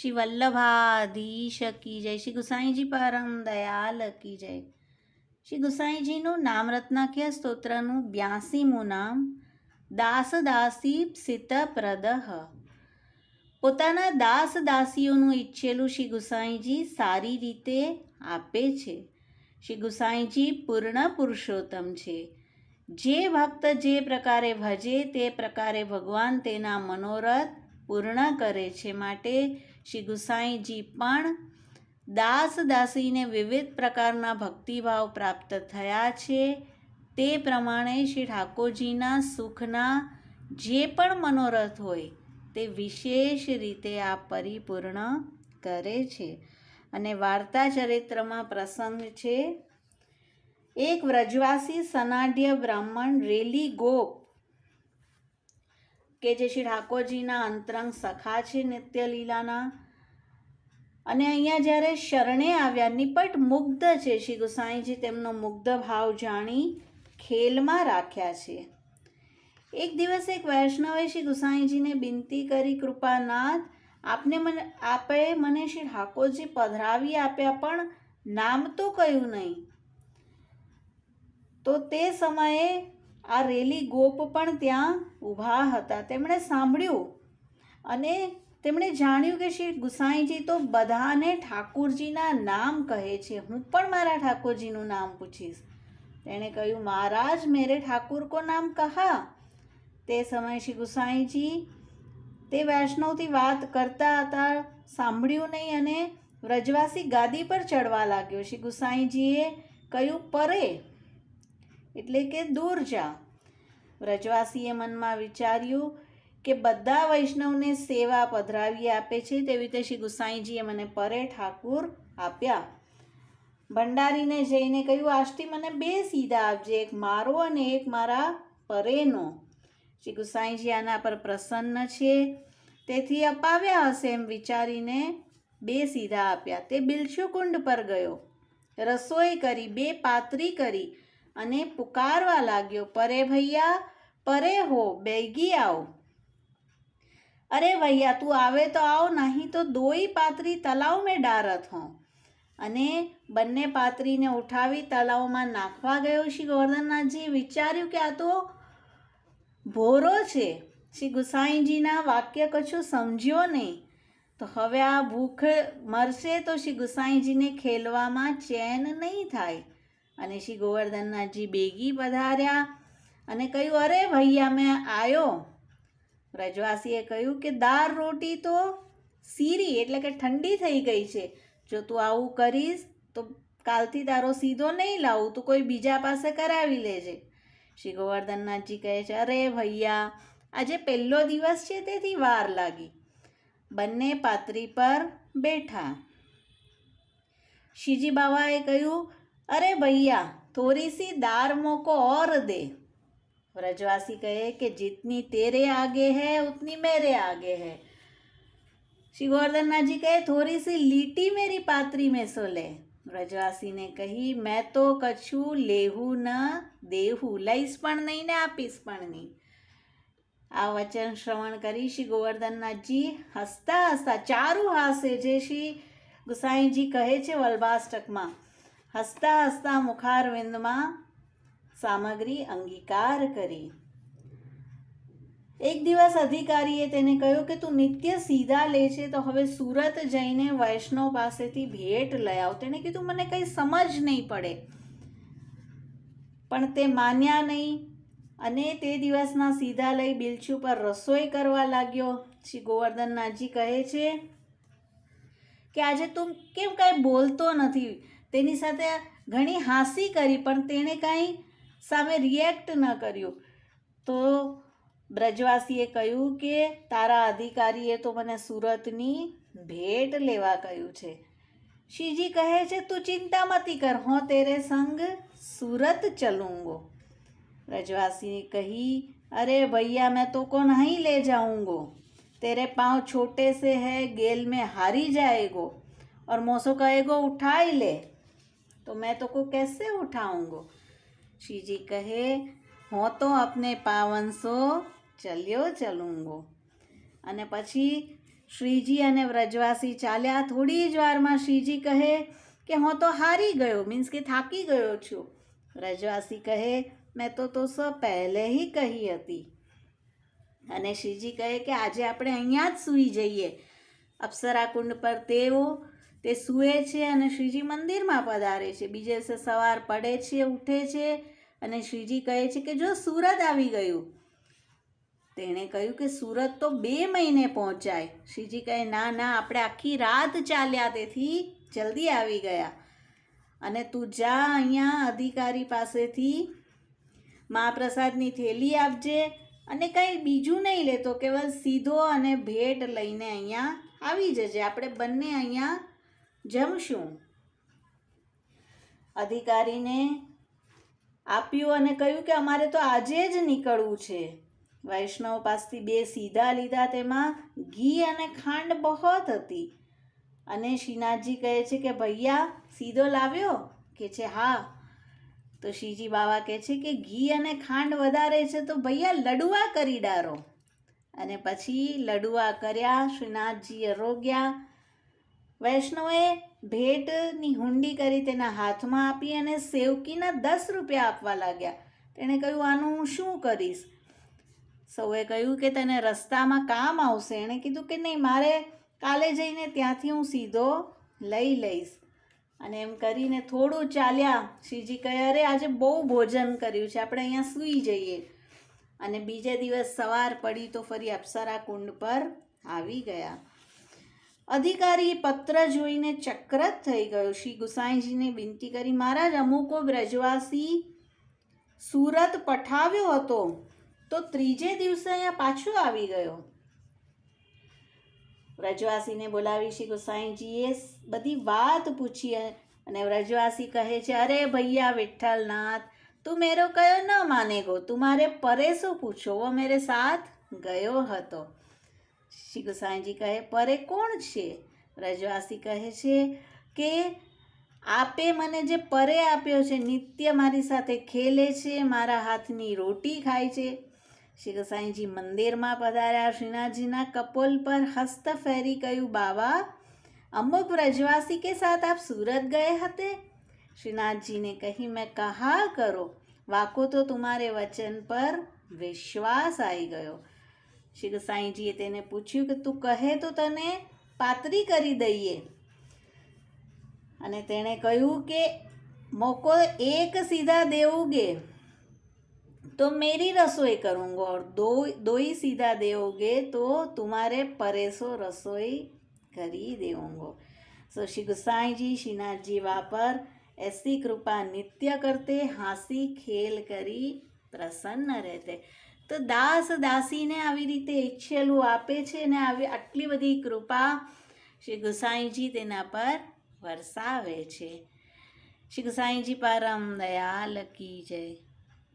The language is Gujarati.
શ્રી વલ્લભાધીશ કી જય. શ્રી ગુસાઈજી પરમ દયાલ કી જય. શ્રી ગુસાઈજીનું નામરત્નાખ્ય સ્તોત્રનું બ્યાસીમું નામ દાસ દાસી સિત પ્રદહ પોતાના દાસ દાસીઓનું ઈચ્છેલું શ્રી ગુસાઈજી સારી રીતે આપે છે. શ્રી ગુસાઈજી પૂર્ણ પુરુષોત્તમ છે. જે ભક્ત જે પ્રકારે ભજે તે પ્રકારે ભગવાન તેના મનોરથ પૂર્ણ કરે છે માટે શ્રી ગુસાઈજી પણ દાસ દાસીને વિવિધ પ્રકારના ભક્તિભાવ પ્રાપ્ત થયા છે. તે પ્રમાણે શ્રી ઠાકોરજીના સુખના જે પણ મનોરથ હોય તે વિશેષ રીતે આ પરિપૂર્ણ કરે છે. અને વાર્તા ચરિત્રમાં પ્રસંગ છે. એક વ્રજવાસી સનાઢ્ય બ્રાહ્મણ રેલી ગોપ કે જે શ્રી ઠાકોરજીના અંતરંગ સખા છે નિત્ય લીલાના અને અહીંયા જ્યારે શરણે આવ્યા, નિપટ મુગ્ધ છે શ્રી ગોસાઈજી તેમનો મુગ્ધ ભાવ જાણી ખેલમાં રાખ્યા છે. એક દિવસ એક વૈષ્ણવે શ્રી ગોસાઈજીને બિનતી કરી, કૃપાનાથ, આપને મને, આપે મને શ્રી ઠાકોરજી પધરાવી આપ્યા, પણ નામ તો કહ્યું નહીં. તો તે સમયે આ રેલી ગોપ પણ ત્યાં ઊભા હતા. તેમણે સાંભળ્યું અને તેમણે જાણ્યું કે શ્રી ગુસાઈજી તો બધાને ઠાકુરજીના નામ કહે છે. હું પણ મારા ઠાકોરજીનું નામ પૂછીશ. તેણે કહ્યું, મહારાજ, મેરે ઠાકુર કો નામ કહા? તે સમયે શ્રી ગુસાઈજી તે વૈષ્ણવથી વાત કરતા હતા, સાંભળ્યું નહીં અને વ્રજવાસી ગાદી પર ચડવા લાગ્યો. શ્રી ગુસાઈજીએ કહ્યું, પરે એટલે કે દૂર જા. વ્રજવાસીએ મનમાં વિચાર્યું કે બધા વૈષ્ણવને સેવા પધરાવી આપે છે તેવી રીતે શ્રી ગુસાઈજીએ મને પરે ઠાકુર આપ્યા. ભંડારીને જઈને કહ્યું, આષ્ટી, મને બે સીધા આપજે, એક મારો અને એક મારા પરેનો. શ્રી ગુસાઈજી આના પર પ્રસન્ન છે. તેથી અપાવ્યા હશે એમ વિચારીને બે સીધા આપ્યા. તે બિલશુકુંડ પર ગયો. રસોઈ કરી, બે પાતરી કરી. અને પુકારવા લાગ્યો, પરે ભૈયા, પરે હો, બેગી આવો. અરે ભૈયા, તું આવે તો આવો, નહીં તો દોઈ પાતરી તલાવ મેં ડારત હો અને બંને પાતરીને ઉઠાવી તલાવમાં નાખવા ગયો શ્રી ગોવર્ધનનાથજીએ વિચાર્યું કે આ તો ભોરો છે. શ્રી ગુસાઈજીના વાક્ય કશું સમજ્યો નહીં. તો હવે આ ભૂખ મરશે તો શ્રી ગુસાઈજીને ખેલવામાં ચેન નહીં થાય. અને શ્રી ગોવર્ધનનાથજી બેગી પધાર્યા અને કહ્યું, અરે ભૈયા, મેં આવ્યો વ્રજવાસીએ કહ્યું કે, દાળ રોટી તો સીરી, એટલે કે ઠંડી થઈ ગઈ છે. જો તું આવું કરીશ, તો કાલથી તારો સીધો નહીં લાવું, તું કોઈ બીજા પાસે કરાવી લેજે. શ્રી ગોવર્ધનનાથજી કહે છે, અરે ભૈયા, આજે પહેલો દિવસ છે, તેથી વાર લાગી. બંને પાત્રી પર બેઠા. શ્રીજી બાવાએ કહ્યું અરે ભૈયા થોડી સી દાર મોકો ઓર દે. વ્રજવાસી કહે કે જીતની તેરે આગે હે, ઉતની મેરે આગે હૈ. શ્રી ગોવર્ધનનાથજી કહે થોડી સી લીટી મેરી પાત્રી મેં સો લે. વ્રજવાસીને કહી, મેં તો કછું લેવું ન દેવું લઈશ પણ નહીં ને આપીશ પણ નહીં. આ વચન શ્રવણ કરી શ્રી ગોવર્ધનનાથજી હસતા હસતા ચારું હાસે, જે શ્રી ગુસાઈજી કહે છે વલ્બાષ્ટકમાં હસતા હસતા મુખારવિંદમાં સામગ્રી અંગીકાર કરી. એક દિવસ અધિકારીએ તેને કહ્યું કે તું નિત્ય સીધા લે છે તો હવે સુરત જઈને વૈષ્ણવ પાસેથી ભેટ લઈ આવ. તેણે કીધું, મને કંઈ સમજ નહીં પડે. પણ તે માન્યા નહીં અને તે દિવસના સીધા લઈ બિલછી પર રસોઈ કરવા લાગ્યો. શ્રી ગોવર્ધનનાથજી કહે છે કે આજે તું કેમ કાંઈ બોલતો નથી? તેની સાથે ઘણી હાંસી કરી પણ તેણે કાંઈ સામે રિએક્ટ ન કર્યું તો બ્રજવાસીએ કહ્યું કે તારા અધિકારીએ તો મને સુરતની ભેટ લેવા કહ્યું છે શ્રીજી કહે છે તું ચિંતા મતી કર હું તેરે સંગ सूरत चलूंगो ब्रजवासी ने कही अरे भैया मैं तो को नहीं ले जाऊंगो तेरे पाँव छोटे से है गेल में हारी जाएगो और मौसो कहेगो उठा ही ले तो मैं तो को कैसे उठाऊंगो श्री जी कहे હું તો અપને પાવન સો ચલ્યો ચલુંગો અને પછી શ્રીજી અને વ્રજવાસી ચાલ્યા થોડી જ વારમાં શ્રીજી કહે કે હું તો હારી ગયો મીન્સ કે થાકી ગયો છું વ્રજવાસી કહે મેં તો તો સ પહેલે હી કહી હતી અને શ્રીજી કહે કે આજે આપણે અહીંયા જ સૂઈ જઈએ અપ્સરા કુંડ પર તેઓ તે સૂએ છે અને શ્રીજી મંદિરમાં પધારે છે. બીજે દિવસે સવાર પડે છે, ઉઠે છે અને શ્રીજી કહે છે કે જો સુરત આવી ગયું. તેણે કહ્યું કે સુરત તો બે મહિને પહોંચાય. શ્રીજી કહે, ના ના, આપણે આખી રાત ચાલ્યા તેથી જલ્દી આવી ગયા. અને તું જા અહીંયા અધિકારી પાસેથી. મહાપ્રસાદની થેલી આપજે અને કંઈ બીજું નહીં લેતો કેવલ સીધો અને ભેટ લઈને અહીંયા આવી જજે. આપણે બંને અહીંયા જમશું અધિકારીને આપ્યું અને કહ્યું કે અમારે તો આજે જ નીકળવું છે. વૈષ્ણવ પાસેથી બે સીધા લીધા તેમાં ઘી અને ખાંડ બહોત હતી. અને શ્રીનાથજી કહે છે કે, ભૈયા, સીધો લાવ્યો? કે છે, હા. તો શ્રીજી બાવા કહે છે કે, ઘી અને ખાંડ વધારે છે તો ભૈયા લડુઆ કરી ડારો. અને પછી લડુઆ કર્યા શ્રીનાથજીએ રોગ્યા વૈષ્ણવે ભેટની હુંડી કરી તેના હાથમાં આપી અને સેવકીના દસ રૂપિયા આપવા લાગ્યા. તેણે કહ્યું, આનું હું શું કરીશ? સૌએ કહ્યું કે, તને રસ્તામાં કામ આવશે. એણે કીધું કે, નહીં, મારે કાલે જઈને ત્યાંથી હું સીધો લઈ લઈશ. અને એમ કરીને થોડું ચાલ્યા, શ્રીજી કહે, અરે, આજે બહુ ભોજન કર્યું છે, આપણે અહીંયા સૂઈ જઈએ. અને બીજે દિવસ સવાર પડી તો ફરી અપ્સરા કુંડ પર આવી ગયા. અધિકારી પત્ર જોઈને ચક્રત થઈ ગયો. શ્રી ગુસાઈજીને વિનંતી કરી, મહારાજ, અમુકો બ્રજવાસી સુરત પઠાવ્યો હતો, તો ત્રીજે દિવસે અહીંયા પાછો આવી ગયો. વ્રજવાસીને બોલાવી શ્રી ગુસાઈજીએ બધી વાત પૂછી અને વ્રજવાસી કહે છે, અરે ભૈયા વિઠ્ઠલનાથ, તું મેરો કયો ન માનેગો? તુમારે પરેસો પૂછો. વો મેરે સાથ ગયો હતો. શ્રી ગુસાઈજી કહે, પરે કોણ છે? રજવાસી કહે છે કે, આપે મને જે પરે આપ્યો છે, નિત્ય મારી સાથે ખેલે છે, મારા હાથની રોટી ખાય છે. શ્રી ગસાઈજી મંદિરમાં પધાર્યા, શ્રીનાથજીના કપોલ પર હસ્ત ફેરી કહ્યું, બાવા, અમુક રજવાસી કે સાથ આપ સુરત ગયે હતે? શ્રીનાથજીને કહી, મેં કહા કરો, વાકો તો તમારે વચન પર વિશ્વાસ આવી ગયો. શ્રી સાંઈજીએ તેને પૂછ્યું કે તું કહે તો તને પાતરી કરી દઈએ. અને તેણે કહ્યું કે, મોકો એક સીધા દેવોગે. તો મેરી રસોઈ કરુંગો ઓર દોઈ સીધા દેવોગે તો તુમારે પરેસો રસોઈ કરી દેવોગો. સો શ્રી ગુસાઈજી, શ્રીનાથજી વાપર એસી કૃપા નિત્ય કરતે, હાસી ખેલ કરી પ્રસન્ન રહેતે. તો દાસ દાસીને આવી રીતે ઈચ્છેલું આપે છે ને આવી આટલી બધી કૃપા શ્રી ગુસાઈજી તેના પર વરસાવે છે. શ્રી ગુસાઈજી પરમ દયાલ કી જય.